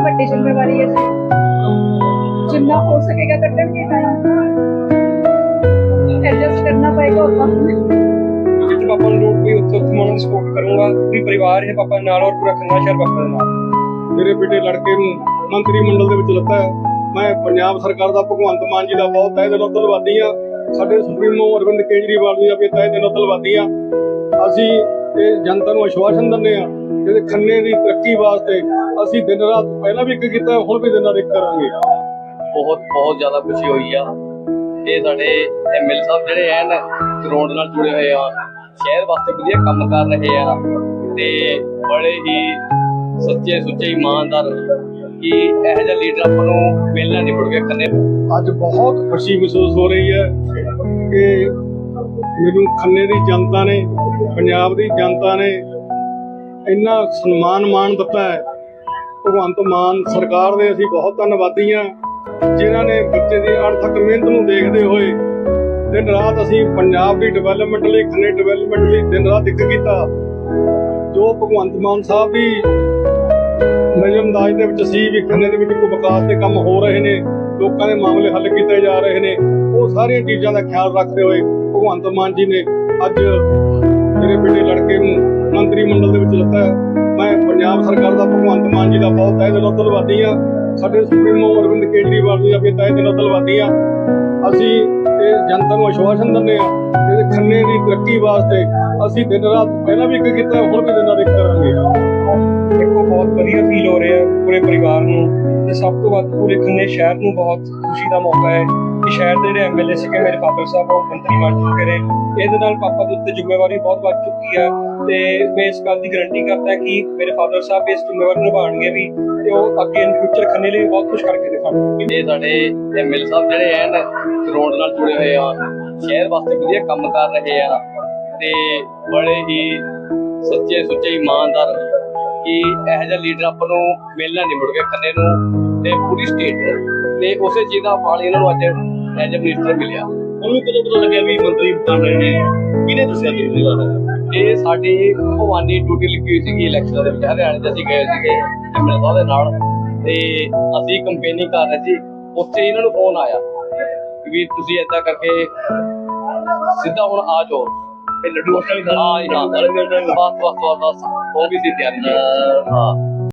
ਵੱਡੀ ਜ਼ਿੰਮੇਵਾਰੀ ਹੈ ਜਿੰਨਾ ਹੋ ਸਕੇਗਾ ਕੱਢਣਗੇ ਟਾਈਮ ਐਡਜਸਟ ਕਰਨਾ ਪਏਗਾ ਜਿੱਥੇ ਪਾਪਾ ਨੂੰ ਲੋੜ ਪਈ ਉੱਥੇ ਉੱਥੇ ਮੈਂ ਉਹਨਾਂ ਦੀ ਸਪੋਰਟ ਕਰੂੰਗਾ। ਪੂਰੀ ਪਰਿਵਾਰ ਹੈ ਪਾਪਾ ਨਾਲ ਔਰ ਪੂਰਾ ਖੰਨਾ ਸ਼ਹਿਰ ਪਾਪਾ ਦੇ ਨਾਲ। ਮੇਰੇ ਬੇਟੇ ਲੜਕੇ ਨੂੰ ਮੰਤਰੀ ਮੰਡਲ ਦੇ ਵਿੱਚ ਲੱਤਾ ਹੈ। ਮੈਂ ਪੰਜਾਬ ਸਰਕਾਰ ਦਾ ਭਗਵੰਤ ਮਾਨ ਜੀ ਦਾ ਬਹੁਤ ਤਹਿ ਦਿਲੋਂ ਧੰਨਵਾਦੀ ਹਾਂ। ਸਾਡੇ ਸੁਪਰੀਮੋ ਅਰਵਿੰਦ ਕੇਜਰੀਵਾਲ ਜੀ ਦਾ ਵੀ ਤਹਿ ਦਿਲੋਂ ਧੰਨਵਾਦੀ ਹਾਂ। ਅਸੀਂ ਇਹ ਜਨਤਾ ਨੂੰ ਆਸ਼ਵਾਸਨ ਦਿੰਦੇ ਹਾਂ ਕਿ ਖੰਨੇ ਦੀ ਤਰੱਕੀ ਵਾਸਤੇ ਅਸੀਂ ਦਿਨ ਰਾਤ ਪਹਿਲਾਂ ਵੀ ਇੱਕ ਕੀਤਾ ਹੁਣ ਵੀ ਦਿਨ ਰਾਤ ਇੱਕ ਕਰਾਂਗੇ। ਬਹੁਤ ਬਹੁਤ ਜ਼ਿਆਦਾ ਖੁਸ਼ੀ ਹੋਈ ਆ। ਇਹ ਸਾਡੇ ਐਮਐਲ ਸਾਹਿਬ ਜਿਹੜੇ ਐਨ ਗਰਾਊਂਡ ਨਾਲ ਜੁੜੇ ਹੋਏ ਆ ਸ਼ਹਿਰ ਵਾਸਤੇ ਵਧੀਆ ਕੰਮ ਕਰ ਰਹੇ ਆ ਤੇ ਬੜੇ ਹੀ ਸੱਚੇ ਸੁੱਚੇ ਇਮਾਨਦਾਰ ਕਿ ਇਹੋ ਜਿਹਾ ਲੀਡਰ ਆਪਾਂ ਨੂੰ ਮਿਲਣਾ ਨਹੀਂ ਮੁੜ ਕੇ ਖੰਨੇ ਅੱਜ ਬਹੁਤ ਖੁਸ਼ੀ ਮਹਿਸੂਸ ਹੋ ਰਹੀ ਹੈ ਕਿ ਮੈਨੂੰ ਖੰਨੇ ਦੀ ਜਨਤਾ ਨੇ, ਪੰਜਾਬ ਦੀ ਜਨਤਾ ਨੇ ਇੰਨਾ ਸਨਮਾਨ ਮਾਣ ਦਿੱਤਾ ਹੈ। ਭਗਵੰਤ ਮਾਨ ਸਰਕਾਰ ਦੇ ਅਸੀਂ ਬਹੁਤ ਧੰਨਵਾਦੀ ਹਾਂ, ਜਿਨ੍ਹਾਂ ਨੇ ਬੱਚੇ ਦੀ ਅਣਥੱਕ ਮਿਹਨਤ ਨੂੰ ਦੇਖਦੇ ਹੋਏ ਦਿਨ ਰਾਤ ਅਸੀਂ ਪੰਜਾਬ ਦੀ ਡਿਵੈਲਪਮੈਂਟ ਲਈ, ਖੰਨੇ ਡਿਵੈਲਪਮੈਂਟ ਲਈ ਦਿਨ ਰਾਤ ਇੱਕ ਕੀਤਾ। ਜੋ ਭਗਵੰਤ ਮਾਨ ਸਾਹਿਬ ਦੀ ਨਜ਼ਰਅੰਦਾਜ਼ ਦੇ ਵਿੱਚ ਸੀ ਵੀ ਖੰਨੇ ਦੇ ਵਿੱਚ ਕੋਈ ਵਿਕਾਸ ਦੇ ਕੰਮ ਹੋ ਰਹੇ ਨੇ, ਲੋਕਾਂ ਦੇ ਮਾਮਲੇ ਹੱਲ ਕੀਤੇ ਜਾ ਰਹੇ ਨੇ, ਉਹ ਸਾਰੀਆਂ ਚੀਜ਼ਾਂ ਦਾ ਖਿਆਲ ਰੱਖਦੇ ਹੋਏ ਭਗਵੰਤ ਮਾਨ ਜੀ ਨੇ ਅੱਜ ਮੇਰੇ ਬੇਟੇ ਲੜਕੇ ਨੂੰ ਮੰਤਰੀ ਮੰਡਲ ਦੇ ਵਿੱਚ ਲੱਤਾ ਮੈਂ ਪੰਜਾਬ ਸਰਕਾਰ ਦਾ ਭਗਵੰਤ ਮਾਨ ਜੀ ਦਾ ਬਹੁਤ ਤਹਿ ਦਿਲੋਂ ਧੰਨਵਾਦੀ ਹਾਂ। ਸਾਡੇ ਸੁਪਰੀਮੋ ਅਰਵਿੰਦ ਕੇਜਰੀਵਾਲ ਜੀ ਦਾ ਵੀ ਤਹਿ ਦਿਲੋਂ ਧੰਨਵਾਦੀ ਹਾਂ। ਅਸੀਂ ਇਹ ਜਨਤਾ ਨੂੰ ਆਸ਼ਵਾਸਨ ਦਿੰਦੇ ਹਾਂ ਕਿ ਖੰਨੇ ਦੀ ਤਰੱਕੀ ਵਾਸਤੇ ਅਸੀਂ ਦਿਨ ਰਾਤ ਪਹਿਲਾਂ ਵੀ ਇੱਕ ਕੀਤਾ, ਹੁਣ ਵੀ ਦਿਨ ਰਾਤ ਇੱਕ ਕਰਾਂਗੇ। ਦੇਖੋ, ਬਹੁਤ ਵਧੀਆ ਫੀਲ ਹੋ ਰਿਹਾ ਪੂਰੇ ਪਰਿਵਾਰ ਨੂੰ ਤੇ ਸਭ ਤੋਂ ਵੱਧ ਪੂਰੇ ਖੰਨੇ ਸ਼ਹਿਰ ਨੂੰ ਬਹੁਤ ਖੁਸ਼ੀ ਦਾ ਮੌਕਾ ਹੈ। ਸ਼ਹਿਰ ਦੇ ਜਿਹੜੇ ਐਮਐਲਏ ਸੀਗੇ, ਮੇਰੇ ਫਾਦਰ ਸਾਹਿਬ, ਉਹ ਮੰਤਰੀ ਬਣ ਚੁੱਕੇ ਨੇ। ਇਹਦੇ ਨਾਲ ਪਾਪਾ ਦੇ ਉੱਤੇ ਜ਼ਿੰਮੇਵਾਰੀ ਬਹੁਤ ਵੱਧ ਚੁੱਕੀ ਹੈ ਤੇ ਮੈਂ ਇਸ ਗੱਲ ਦੀ ਗਾਰੰਟੀ ਕਰਦਾ ਕਿ ਮੇਰੇ ਫਾਦਰ ਸਾਹਿਬ ਇਸ ਜ਼ਿੰਮੇਵਾਰੀ ਨਿਭਾਉਣਗੇ ਵੀ ਤੇ ਉਹ ਅੱਗੇ ਇਨ ਫਿਊਚਰ ਖੰਨੇ ਲਈ ਬਹੁਤ ਕੁਝ ਕਰਕੇ ਦਿਖਾਉਣਗੇ ਇਹ ਸਾਡੇ ਐਮਐਲ ਸਾਹਿਬ ਜਿਹੜੇ ਐਨ ਗਰਾਊਂਡ ਨਾਲ ਜੁੜੇ ਹੋਏ ਆ, ਸ਼ਹਿਰ ਵਾਸਤੇ ਵਧੀਆ ਕੰਮ ਕਰ ਰਹੇ ਆ ਤੇ ਬੜੇ ਹੀ ਸੱਚੇ ਸੁੱਚੇ ਇਮਾਨਦਾਰ ਕਿ ਇਹ ਜਿਹਾ ਲੀਡਰ ਆਪਾਂ ਨੂੰ ਮਿਲਣਾ ਨਹੀਂ ਮੁੜ ਕੇ ਖੰਨੇ ਨੂੰ ਤੇ ਪੂਰੀ ਸਟੇਟ ਨੂੰ। ਤੇ ਉਸੇ ਚੀਜ਼ ਦਾ ਫਲ ਇਹਨਾਂ ਨੂੰ ਅੱਜ ਐਜ ਮਿਨਿਸਟਰ ਮਿਲਿਆ। ਉਹਨੂੰ ਕਦੋਂ ਪਤਾ ਲੱਗਿਆ ਵੀ ਮੰਤਰੀ ਬਣ ਰਹੇ ਨੇ। ਕਿਹਨੇ ਦੱਸਿਆ ਤੁਹਾਨੂੰ ਲੱਗਦਾ ਇਹ ਸਾਡੀ ਭਵਾਨੀ ਡਿਊਟੀ ਲੱਗੀ ਹੋਈ ਸੀਗੀ ਇਲੈਕਸ਼ਨ ਦੇ ਵਿੱਚ ਹਰਿਆਣੇ 'ਚ ਅਸੀਂ ਗਏ ਸੀਗੇ ਐਮਐਲ ਸਾਹਿਬ ਦੇ ਨਾਲ। ਤੇ ਅਸੀਂ ਕੰਪੇਨਿੰਗ ਕਰ ਰਹੇ ਸੀ ਉੱਥੇ ਇਹਨਾਂ ਨੂੰ ਫੋਨ ਆਇਆ ਵੀ ਤੁਸੀਂ ਏਦਾਂ ਕਰਕੇ ਸਿੱਧਾ ਹੁਣ ਆ ਜਾਓ। ਤੇ ਲੱਡੂ ਹਾਂ ਜੀ, ਹਾਂ ਬਸ ਬਸ ਬਸ ਬਸ ਉਹ ਵੀ ਸੀ ਤਿਆਰੀ ਹਾਂ।